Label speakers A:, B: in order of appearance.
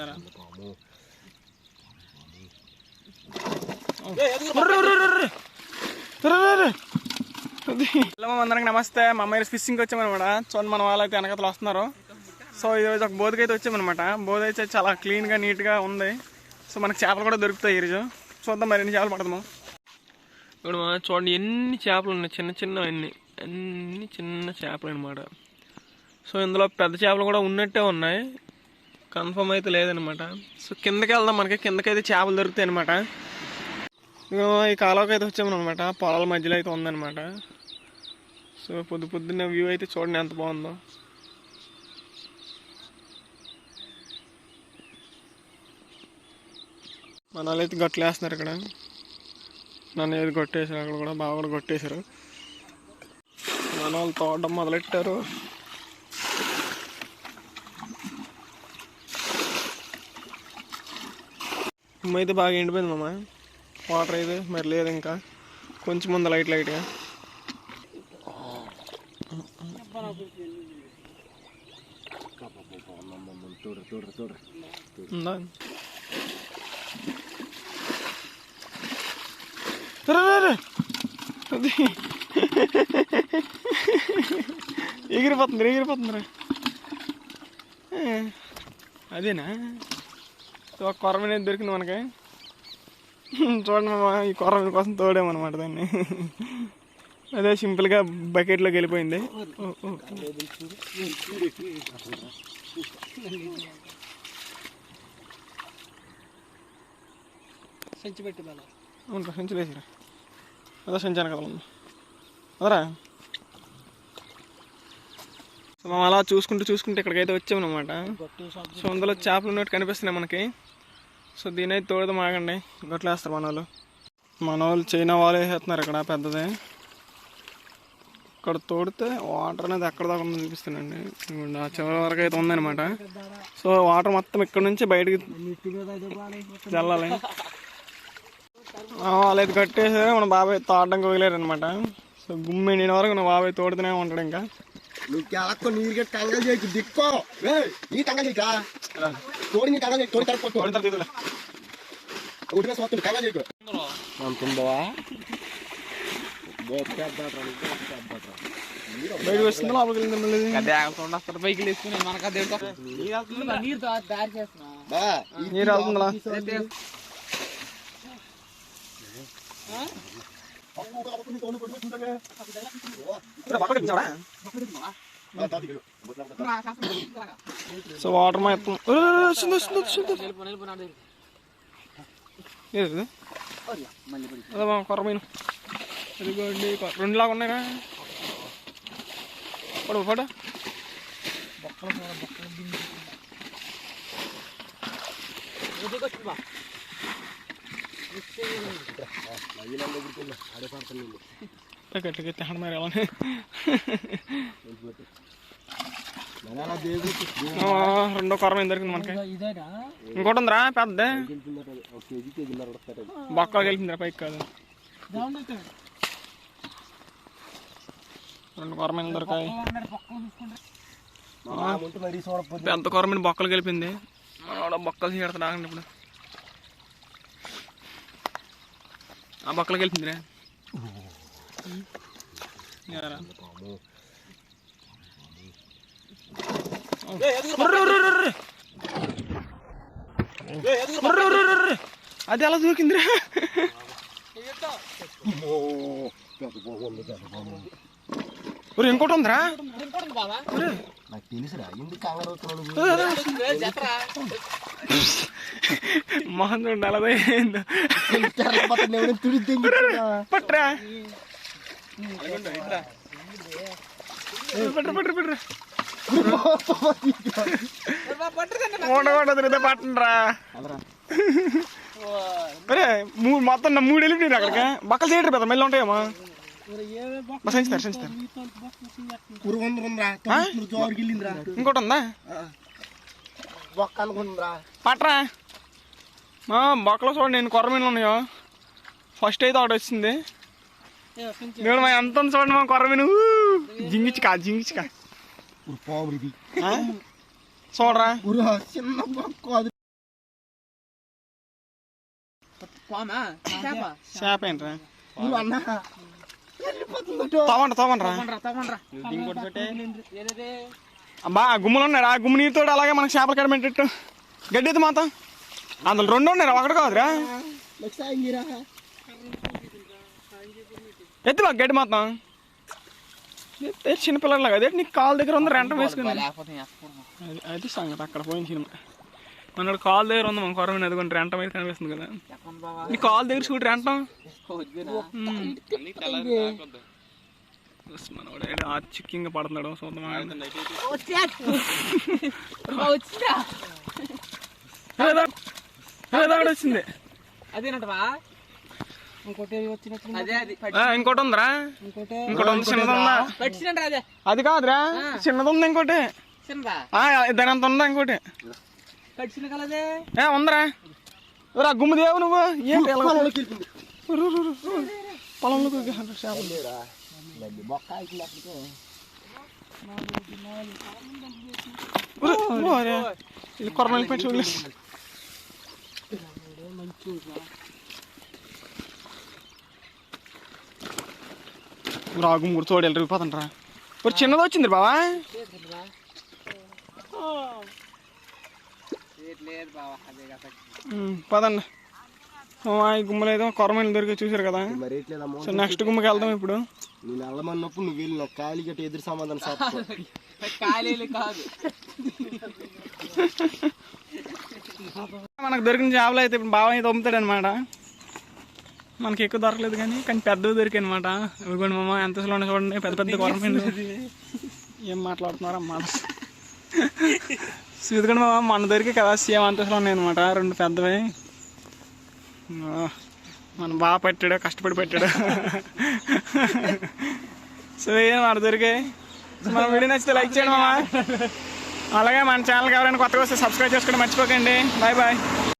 A: Hello అందరికి నమస్తే. మా అమ్మాయి ఫిషింగ్ వచ్చామన్నమాట. చూడండి మన వాళ్ళు అయితే వెనకతలు వస్తున్నారు. సో ఈరోజు ఒక బోధకి అయితే వచ్చామన్నమాట. బోధ అయితే చాలా క్లీన్గా నీట్గా ఉంది. సో మనకి చేపలు కూడా దొరుకుతాయి ఈరోజు చూద్దాం మరి ఎన్ని చేపలు పడదాము చూడండి ఎన్ని చేపలు ఉన్నాయి? చిన్న చిన్న అన్ని. అన్ని చిన్న చేపలు అనమాట సో ఇందులో పెద్ద చేపలు కూడా ఉన్నట్టే ఉన్నాయి. కన్ఫర్మ్ అయితే లేదనమాట. సో కిందకి వెళ్దాం మనకి. కిందకైతే చేపలు దొరుకుతాయి అనమాట ఈ కాలువకి అయితే వచ్చామనమాట. పొలాల మధ్యలో అయితే ఉందన్నమాట. సో పొద్దు పొద్దున్న వ్యూ అయితే చూడండి ఎంత బాగుందో. మన వాళ్ళు అయితే గట్లు వేస్తున్నారు ఇక్కడ. నన్ను ఏది కొట్టేశారు. అక్కడ కూడా బాగా కూడా కొట్టేశారు. మన వాళ్ళు తోడడం మొదలెట్టారు. ఉమ్మ అయితే బాగా ఎండిపోయింది మామ. వాటర్ అయితే మరి లేదు ఇంకా. కొంచెం ముందు లైట్ లైట్గా. ఉందా? అది. ఎగిరిపోతుంది ఎగిరిపోతుంది అదేనా? అదేనా ఒక కొరమైన దొరికింది మనకి. చూడండి ఈ కొరమైన కోసం తోడామన్నమాట దాన్ని. అదే సింపుల్గా బకెట్లోకి వెళ్ళిపోయింది.
B: సంచి పెట్టి
A: సంచులు వేసిరా అదే సంచాను కదా అదరా? సో మనం అలా చూసుకుంటూ చూసుకుంటూ ఇక్కడికైతే వచ్చామన్నమాట. సో అందులో చేపలు ఉన్నట్టు కనిపిస్తున్నాయి మనకి. సో దీని అయితే తోడదాం ఆగండి. వేస్తారు మన వాళ్ళు మన వాళ్ళు చైనా వాళ్ళు వేసేస్తున్నారు ఇక్కడ పెద్దది. ఇక్కడ తోడితే వాటర్ అనేది ఎక్కడ దాకా ఉందో అనిపిస్తుందండి. ఆ చివరి వరకు అయితే ఉందన్నమాట. సో వాటర్ మొత్తం ఇక్కడ నుంచి బయటికి చల్లాలి వాళ్ళు అయితే కట్టేసి మన బాబాయ్ తోడడానికి వదిలేరు అనమాట సో గుమ్మి నిన్న వరకు నా బాబాయ్ తోడుతూనే ఉంటాడు ఇంకా.
C: నువ్వు కేళక్కో నీరుగా టంగల్ చేయకు దిక్కో. ఏయ్, ఈ టంగల్ చేయక తోడి నీ టంగల్ చేయకు తోడి తరపు చేయకు. అంతుందవా
A: బయటకు వస్తుంది లోపలికి వెళ్ళింది మళ్ళీ
B: పైకి వేసుకుని మనకు నీరు దారి చేస్తున్నా.
A: నీరు సో వాటర్ మొత్తం ఏ, ఏ, ఏ, వస్తుంది వస్తుంది వస్తుంది ఇదిగోండి రెండు లాగా ఉన్నాయిరా పడు పడు. గట్టి గట్టి హడ మరి రెండో కొరమైన దొరికింది మనకి ఇంకోటి ఉందిరా పెద్ద బొక్కలు గెలిపిందిరా పైకి కాదు రెండు కొరమైన దొరికాయి పెద్ద కొరమైన బొక్కలు గెలిపింది ఆడ బొక్కలు చేయడతా ఇప్పుడు ఉర్రు, ఉర్రు, ఉర్రు. అది ఎలా దూకిందిరా? ఒరే ఇంకోటి ఉందిరా?
C: నాకు తెలుసురా ఎందుకు కంగారు అవుతున్నావు
B: జతరా
A: మొహం చూడండి అలదే
C: నువ్వు తుడి తెంగి
A: పట్రా పట్టు పట్టు పట్టు మూడ కూడా తిరిగితే పట్టండిరా అరే మూడు మొత్తం నా మూడు వెళ్ళిపోయింది అక్కడికి బక్కలు చేయటం పెద్ద మళ్ళీ ఉంటాయేమో బస్ సంచుతారు పట్రా. మా బొక్కలో చూడండి నేను కొర్రమీన్లు ఉన్నాయో. ఫస్ట్ అయితే ఒకటి వచ్చింది. నేను మా ఎంత చూడండి మా కొర్రమీను జింగిచ్చుకా జింగిచ్చుకా.
C: పావురిది
A: చూడరా.
C: చిన్న బొక్క
B: చేప
A: ఏంట్రా? తవ్వండి తవ్వండి
B: తవ్వండి
A: రా ఆ గుమ్మలు ఉన్నాయి ఆ గుమ్మ నీరుతో అలాగే మనకి చేపలు కడబెట్టేట్టు గడ్డి అయితే మాత్రం. అందులో రెండు ఉన్నాయి ఒకటి కాదురా. ఎత్తి మాకు గడ్డి మాత్రం. ఎత్తే చిన్నపిల్లలాగా అదే నీకు కాలు దగ్గర ఉంది రెంట వేసుకుని. అది సంగతి అక్కడ పోయిన సినిమా. మన కాలు దగ్గర ఉంది మన కొరమైన అదిగోండి రెంట మీద కనిపిస్తుంది కదా. నీ కాలు దగ్గర చూడు రెంటం. ఏదో ఆ చిక్కింగ్ పడుతున్నాడు ఆగండి.
B: వచ్చిందా అదేనటవా ఇంకోటి
A: ఇంకోటి ఉందిరా
B: ఇంకోటి
A: ఇంకోటి ఉంది చిన్నది
B: అదే
A: కాదురా చిన్నది ఉంది ఇంకోటి దాని అంత ఉందా ఇంకోటి ఏ ఉందరా రా గుమ్మ దేవు నువ్వు ఏంటి.
C: పొలంలోకి
A: ఎక్కేసాడు చేపలు.
C: లేరా? మళ్ళీ మొక్క అయిపోయినప్పుడు
A: రు, రు, అరే. ఇది కొరమల్లి పెట్టి వదిలేసి. రా గుమ్మ కూడా తోడు వెళ్ళిపోతాను రా ఒక చిన్నది వచ్చింది బావా
B: లేదు
A: పదండి ఈ గుమ్మలు ఏదో కొరమల్లి దొరికి చూసారు కదా. సో నెక్స్ట్ గుమ్మకి వెళ్దాం ఇప్పుడు.
C: నేను వెళ్ళమన్నప్పుడు నువ్వు వెళ్ళిన కాలి గట్టి ఎదురు సమాధానం సాపు
B: ఖాళీలు కాదు.
A: మనకు దొరికిన చేపలు అయితే ఇప్పుడు బాగా అయితే అమ్ముతాడు అనమాట మనకి ఎక్కువ దొరకలేదు కానీ కానీ పెద్దవి దొరికాయి అనమాట ఇవిగోండి మామ ఎంత ఉన్నాయి చూడండి. పెద్ద పెద్ద కొరమైంది ఏం మాట్లాడుతున్నారు అన్నమాట చూదుకోండి మామ మన దొరికి కదా సేమ్ అంతసులో ఉన్నాయి అనమాట రెండు పెద్దవి. మనం బాగా పెట్టాడు కష్టపడి పెట్టాడు? సో ఏం మన దొరికాయి మన వీడియో నచ్చితే లైక్ చేయండి మామ. అలాగే మన ఛానల్కి ఎవరైనా కొత్తగా వస్తే సబ్స్క్రైబ్ చేసుకోండి మర్చిపోకండి. Bye bye